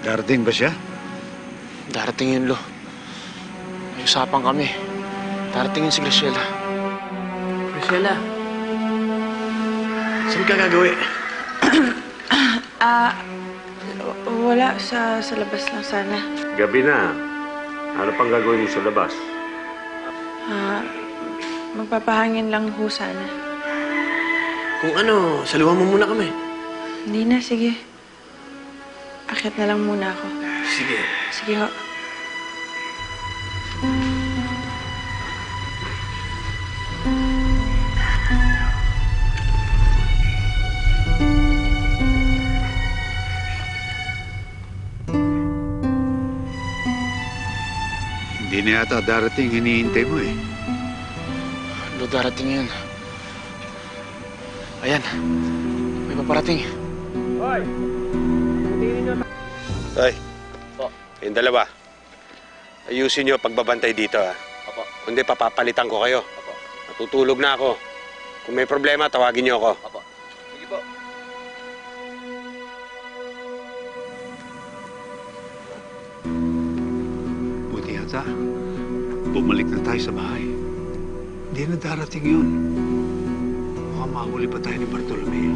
Darating ba siya? Darating yun, Lo. May usapan kami. Darating yun si Graciela. Priscilla, saan ka gagawin? Ah, wala. Sa, sa labas lang sana. Gabi na. Ano pang gagawin mo sa labas? Ah, magpapahangin lang ho sana. Kung ano, saluhan mo muna kami. Hindi na, sige. Akit na lang muna ako. Sige. Sige ho. Hindi na yata darating hinihintay mo eh. Lo, darating yun. Ayan. May paparating. Ay. Yung dalawa. Ayusin niyo pagbabantay dito, ha? Opo. Kundi papapalitan ko kayo. Opo. Natutulog na ako. Kung may problema, tawagin niyo ako. Opo. Sige po. Buti yata. Bumalik na tayo sa bahay. Hindi na darating yun. Mukhang mahuli pa tayo ni Bartolome.